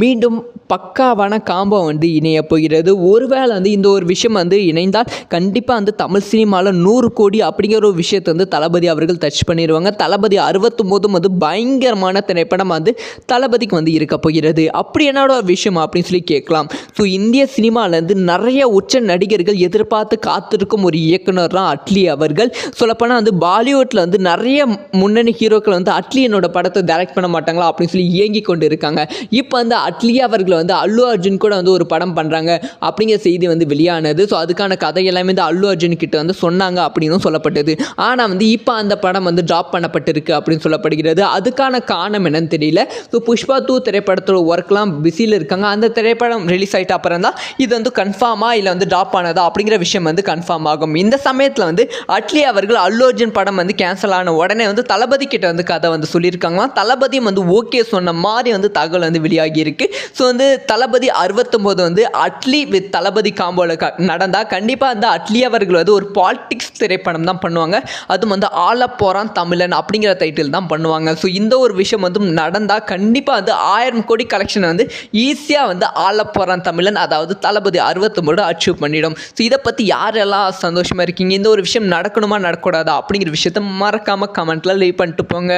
மீண்டும் பக்காவான காம்போ வந்து இணைய போகிறது. ஒருவேளை வந்து இந்த ஒரு விஷயம் வந்து இணைந்தால் கண்டிப்பாக வந்து தமிழ் சினிமாவில் நூறு கோடி அப்படிங்கிற ஒரு விஷயத்தை வந்து தளபதி அவர்கள் டச் பண்ணிடுவாங்க தளபதி அறுபத்தொம்போதும் வந்து பயங்கரமான திரைப்படம் வந்து தளபதிக்கு வந்து இருக்க போகிறது. அப்படி என்னோட ஒரு விஷயம் அப்படின்னு சொல்லி கேட்கலாம். ஸோ இந்திய சினிமாவிலேருந்து நிறைய உச்ச நடிகர்கள் எதிர்பார்த்து காத்திருக்கும் ஒரு இயக்குனர் தான் அட்லி அவர்கள். சொல்லப்போனால் வந்து பாலிவுட்டில் வந்து நிறைய முன்னணி ஹீரோக்கள் வந்து அட்லி என்னோட படத்தை டைரக்ட் பண்ண மாட்டாங்களா அப்படின்னு சொல்லி இயங்கி கொண்டு இருக்காங்க இப்போ வந்து அட்லி அவர்கள் வந்து அல்லு அர்ஜுன் கூட வந்து ஒரு படம் பண்ணுறாங்க அப்படிங்கிற செய்தி வந்து வெளியானது. ஸோ அதுக்கான கதை எல்லாமே வந்து அல்லு அர்ஜுன் கிட்ட வந்து சொன்னாங்க அப்படின்னும் சொல்லப்பட்டது. ஆனால் வந்து இப்போ அந்த படம் வந்து ட்ராப் பண்ணப்பட்டிருக்கு அப்படின்னு சொல்லப்படுகிறது. அதுக்கான காரணம் என்னன்னு தெரியல. ஸோ புஷ்பா டூ திரைப்படத்தோட ஒர்க்லாம் பிஸியில் இருக்காங்க. அந்த திரைப்படம் ரிலீஸ் ஆகிட்ட அப்புறம் தான் இது வந்து கன்ஃபார்மா இல்லை வந்து ட்ராப் ஆனதா அப்படிங்கிற விஷயம் வந்து கன்ஃபார்ம் ஆகும். இந்த சமயத்தில் வந்து அட்லி அவர்கள் அல்லு அர்ஜுன் படம் வந்து கேன்சல் ஆன உடனே வந்து தளபதி கிட்ட வந்து கதை வந்து சொல்லியிருக்காங்களாம். தளபதியும் வந்து ஓகே சொன்ன மாதிரி வந்து தகவல் வந்து வெளியாகி இருக்கு. ஸோ வந்து தளபதி அறுபத்தொம்போது வந்து அட்லி வித் தளபதி காம்போவில் க நடந்தால் கண்டிப்பாக வந்து அட்லி அவர்கள் வந்து ஒரு பாலிட்டிக்ஸ் திரைப்படம் தான் பண்ணுவாங்க. அதுவும் வந்து ஆள போகிறான் தமிழன் அப்படிங்கிற டைட்டில் தான் பண்ணுவாங்க. ஸோ இந்த ஒரு விஷயம் வந்து நடந்தால் கண்டிப்பாக வந்து ஆயிரம் கோடி கலெக்ஷனை வந்து ஈஸியாக வந்து ஆள போகிறான் தமிழன் அதாவது தளபதி அறுபத்தொம்போது அச்சீவ் பண்ணிடும். ஸோ இதை பற்றி யாரெல்லாம் சந்தோஷமாக இருக்கீங்க? இந்த ஒரு விஷயம் நடக்கணுமா நடக்கூடாதா அப்படிங்கிற விஷயத்த மறக்காமல் கமெண்ட்டில் லீவ் பண்ணிட்டு போங்க.